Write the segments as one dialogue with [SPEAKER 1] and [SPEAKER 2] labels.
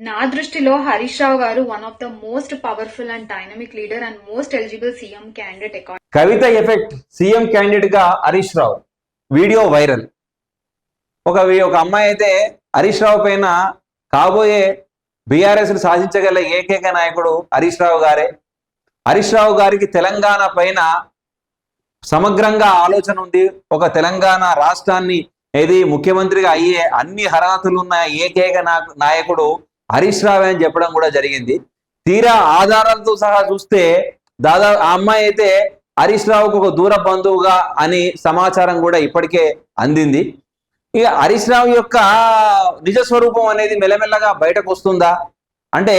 [SPEAKER 1] నా దృష్టిలో హరీష్ రావు గారు one of the most powerful and dynamic leader and most eligible CM candidate accord
[SPEAKER 2] Kavitha effect CM క్యాండిడేట్గా Harish Rao. Video viral. ఒక ఒక అమ్మాయి అయితే హరీష్ రావు పైన కాబోయే బీఆర్ఎస్ సాధించగల ఏకైక నాయకుడు హరీష్ రావు గారే. హరీష్ రావు గారికి తెలంగాణ పైన సమగ్రంగా ఆలోచన ఉంది. ఒక తెలంగాణ రాష్ట్రాన్ని ఏది ముఖ్యమంత్రిగా అయ్యే అన్ని అర్హతలు ఉన్న ఏకైక నా- నాయకుడు హరీష్ రావు అని చెప్పడం కూడా జరిగింది. తీరా ఆధారాలతో సహా చూస్తే దాదాపు ఆ అమ్మాయి అయితే హరీష్ రావుకు ఒక దూర బంధువుగా అని సమాచారం కూడా ఇప్పటికే అందింది. ఇక హరీష్ రావు యొక్క నిజ స్వరూపం అనేది మెల్లమెల్లగా బయటకు వస్తుందా? అంటే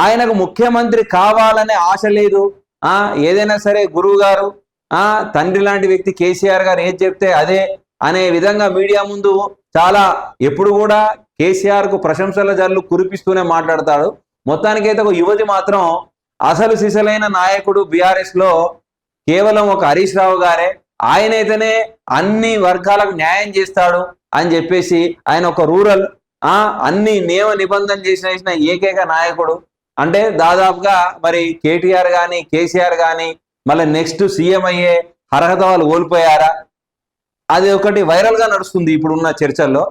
[SPEAKER 2] ఆయనకు ముఖ్యమంత్రి కావాలనే ఆశ లేదు. ఆ ఏదైనా సరే గురువు గారు ఆ తండ్రి లాంటి వ్యక్తి కేసీఆర్ గారు ఏం చెప్తే అదే అనే విధంగా మీడియా ముందు చాలా ఎప్పుడు కూడా కేసీఆర్కు ప్రశంసల జల్లు కురిపిస్తూనే మాట్లాడతాడు. మొత్తానికైతే ఒక యువతి మాత్రం అసలు సిసలైన నాయకుడు బీఆర్ఎస్లో కేవలం ఒక హరీష్ రావు గారే. ఆయనైతేనే అన్ని వర్గాలకు న్యాయం చేస్తాడు అని చెప్పేసి ఆయన ఒక రూరల్ ఆ అన్ని నియమ నిబంధన చేసిన ఏకైక నాయకుడు. అంటే దాదాపుగా మరి కేటీఆర్ గాని కేసీఆర్ గాని మళ్ళీ నెక్స్ట్ సీఎం అయ్యే అర్హత వాళ్ళు కోల్పోయారా? అది ఒకటి వైరల్గా నడుస్తుంది ఇప్పుడున్న చర్చల్లో.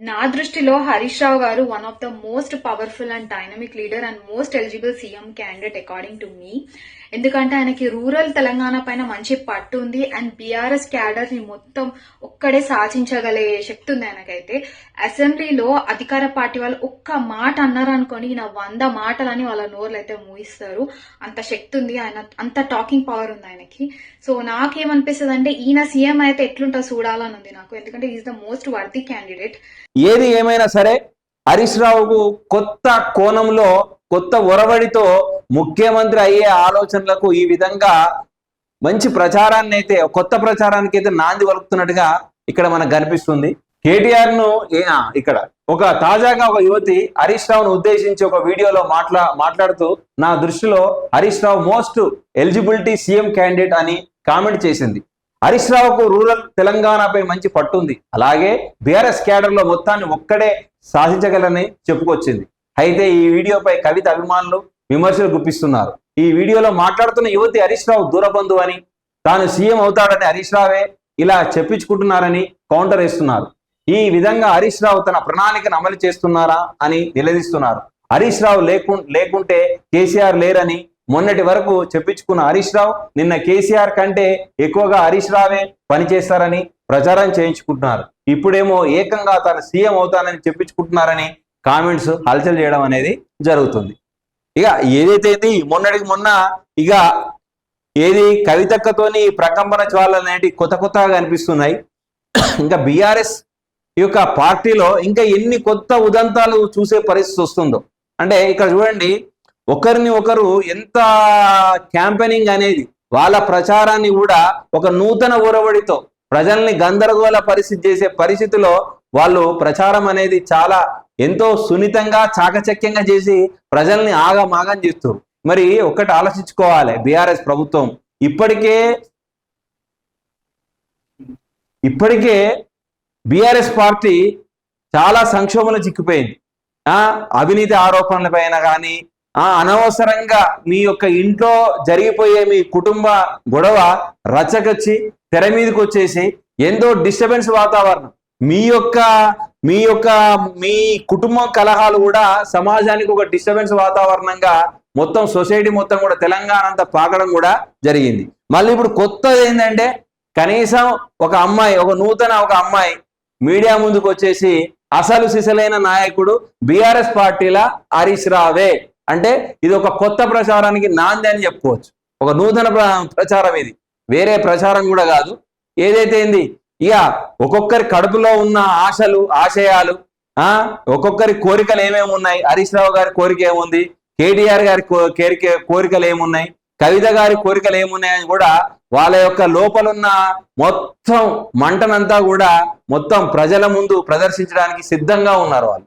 [SPEAKER 1] నా దృష్టిలో హరీష్ రావు గారు one of the most powerful and dynamic leader and most eligible CM candidate according to me ఎందుకంటే ఆయనకి రూరల్ తెలంగాణ పైన మంచి పట్టు ఉంది అండ్ బీఆర్ఎస్ క్యాడర్ని మొత్తం ఒక్కడే సాధించగలే శక్తి ఉంది ఆయనకైతే. అసెంబ్లీలో అధికార పార్టీ వాళ్ళు ఒక్క మాట అన్నారు అనుకోని ఈయన వంద మాటలని వాళ్ళ నోర్లు అయితే మూయిస్తారు. అంత శక్తి ఉంది ఆయన అంత టాకింగ్ పవర్ ఉంది ఆయనకి. సో నాకేమనిపిస్తుంది అంటే ఈయన సీఎం అయితే ఎట్లుంటా చూడాలని ఉంది నాకు. ఎందుకంటే is the most worthy candidate.
[SPEAKER 2] ఏది ఏమైనా సరే హరీష్ రావుకు కొత్త కోణంలో కొత్త ఒరవడితో ముఖ్యమంత్రి అయ్యే ఆలోచనలకు ఈ విధంగా మంచి ప్రచారాన్ని అయితే కొత్త ప్రచారానికి అయితే నాంది వలుపుతున్నట్టుగా ఇక్కడ మనకు కనిపిస్తుంది. కేటీఆర్ను ఇక్కడ ఒక తాజాగా ఒక యువతి హరీష్ రావును ఉద్దేశించి ఒక వీడియోలో మాట్లా మాట్లాడుతూ నా దృష్టిలో Harish Rao most eligibility CM candidate అని కామెంట్ చేసింది. హరీష్ రావుకు రూరల్ తెలంగాణపై మంచి పట్టుంది అలాగే బీఆర్ఎస్ క్యాడర్లో మొత్తాన్ని ఒక్కడే సాధించగలని చెప్పుకొచ్చింది. అయితే ఈ వీడియోపై కవిత అభిమానులు విమర్శలు గుప్పిస్తున్నారు. ఈ వీడియోలో మాట్లాడుతున్న యువతి హరీష్ రావు దూరబంధు అని తాను సీఎం అవుతాడని హరీష్ రావే ఇలా చెప్పించుకుంటున్నారని కౌంటర్ వేస్తున్నారు. ఈ విధంగా హరీష్ రావు తన ప్రణాళికను అమలు చేస్తున్నారా అని నిలదీస్తున్నారు. హరీష్ రావు లేకు లేకుంటే కేసీఆర్ లేరని మొన్నటి వరకు చెప్పించుకున్న హరీష్ రావు నిన్న కేసీఆర్ కంటే ఎక్కువగా హరీష్ రావే పనిచేస్తారని ప్రచారం చేయించుకుంటున్నారు. ఇప్పుడేమో ఏకంగా తాను సీఎం అవుతానని చెప్పించుకుంటున్నారని కామెంట్స్ హల్చల్ చేయడం అనేది జరుగుతుంది. ఇక ఏదైతే మొన్నటికి మొన్న ఇక ఏది కవితక్కతోని ప్రకంపన జ్వాలలు అనేవి కొత్త కొత్తగా కనిపిస్తున్నాయి. ఇంకా బీఆర్ఎస్ ఈ యొక్క పార్టీలో ఇంకా ఎన్ని కొత్త ఉదంతాలు చూసే పరిస్థితి వస్తుందో. అంటే ఇక్కడ చూడండి ఒకరిని ఒకరు ఎంత క్యాంపెయినింగ్ అనేది వాళ్ళ ప్రచారాన్ని కూడా ఒక నూతన ఒరవడితో ప్రజల్ని గందరగోళ పరిస్థితి చేసే పరిస్థితిలో వాళ్ళు ప్రచారం అనేది చాలా ఎంతో సున్నితంగా చాకచక్యంగా చేసి ప్రజల్ని ఆగమాగం చేస్తారు మరి ఒక్కటి ఆలోచించుకోవాలి బీఆర్ఎస్ ప్రభుత్వం. ఇప్పటికే ఇప్పటికే బీఆర్ఎస్ పార్టీ చాలా సంక్షోభంలో చిక్కిపోయింది. ఆ అవినీతి ఆరోపణల పైన కానీ ఆ అనవసరంగా మీ యొక్క ఇంట్లో జరిగిపోయే మీ కుటుంబ గొడవ రచ్చకొచ్చి తెర మీదకి వచ్చేసి ఎంతో డిస్టర్బెన్స్ వాతావరణం. మీ యొక్క మీ యొక్క మీ కుటుంబ కలహాలు కూడా సమాజానికి ఒక డిస్టర్బెన్స్ వాతావరణంగా మొత్తం సొసైటీ మొత్తం కూడా తెలంగాణ అంతా పాకడం కూడా జరిగింది. మళ్ళీ ఇప్పుడు కొత్తది ఏంటంటే కనీసం ఒక అమ్మాయి ఒక నూతన ఒక అమ్మాయి మీడియా ముందుకు వచ్చేసి అసలు సిసలైన నాయకుడు బీఆర్ఎస్ పార్టీల హరీష్ రావే. అంటే ఇది ఒక కొత్త ప్రచారానికి నాంది అని చెప్పుకోవచ్చు. ఒక నూతన ప్ర- ప్రచారం ఇది. వేరే ప్రచారం కూడా కాదు. ఏదైతే ఏంది ఇక ఒక్కొక్కరి కడుపులో ఉన్న ఆశలు ఆశయాలు ఆ? ఒక్కొక్కరి కోరికలు ఏమేమి ఉన్నాయి? హరీష్ రావు గారి కోరిక ఏముంది? కేటీఆర్ గారి కోరిక కోరికలు ఏమున్నాయి? కవిత గారి కోరికలు ఏమున్నాయని కూడా వాళ్ళ యొక్క లోపలున్న మొత్తం మంటనంతా కూడా మొత్తం ప్రజల ముందు ప్రదర్శించడానికి సిద్ధంగా ఉన్నారు వాళ్ళు.